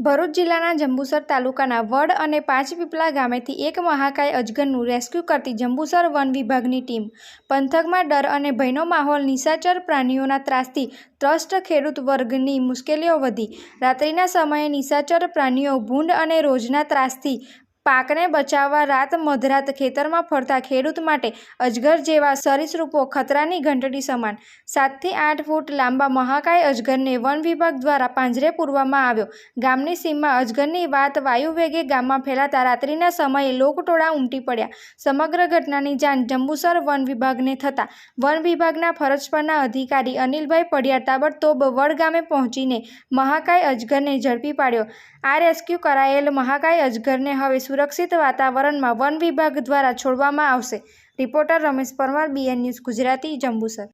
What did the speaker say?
ભરૂચ જિલ્લાના જંબુસર તાલુકાના વડ અને પાંચપીપલા ગામેથી એક મહાકાય અજગરનું રેસ્ક્યુ કરતી જંબુસર વન વિભાગની ટીમ પંથકમાં ડર અને ભયનો માહોલ, નિશાચર પ્રાણીઓના ત્રાસથી ત્રસ્ત ખેડૂત વર્ગની મુશ્કેલીઓ વધી. રાત્રિના સમયે નિશાચર પ્રાણીઓ ભૂંડ અને રોજના ત્રાસથી પાકને બચાવવા રાત મધરાત ખેતરમાં ફરતા ખેડૂત માટે અજગર જેવા સરીસૃપો ખતરાની ઘંટડી સમાન. સાતથી આઠ ફૂટ લાંબા મહાકાય અજગરને વન વિભાગ દ્વારા પાંજરે પૂરવામાં આવ્યો. ગામની સીમમાં અજગરની વાત વાયુવેગે ગામમાં ફેલાતા રાત્રિના સમયે લોકટોળા ઉમટી પડ્યા. સમગ્ર ઘટનાની જાણ જંબુસર વન વિભાગને થતાં. વન વિભાગના ફરજ પરના અધિકારી અનિલભાઈ પડિયા તાબડતોબ વડગામે પહોંચીને મહાકાય અજગરને ઝડપી પાડ્યો. આ રેસ્ક્યુ કરાયેલ મહાકાય અજગરને હવે સુરક્ષિત વાતાવરણમાં વન વિભાગ દ્વારા છોડવામાં આવશે. Reporter Ramesh Parmar BN news Gujarati Jambusar.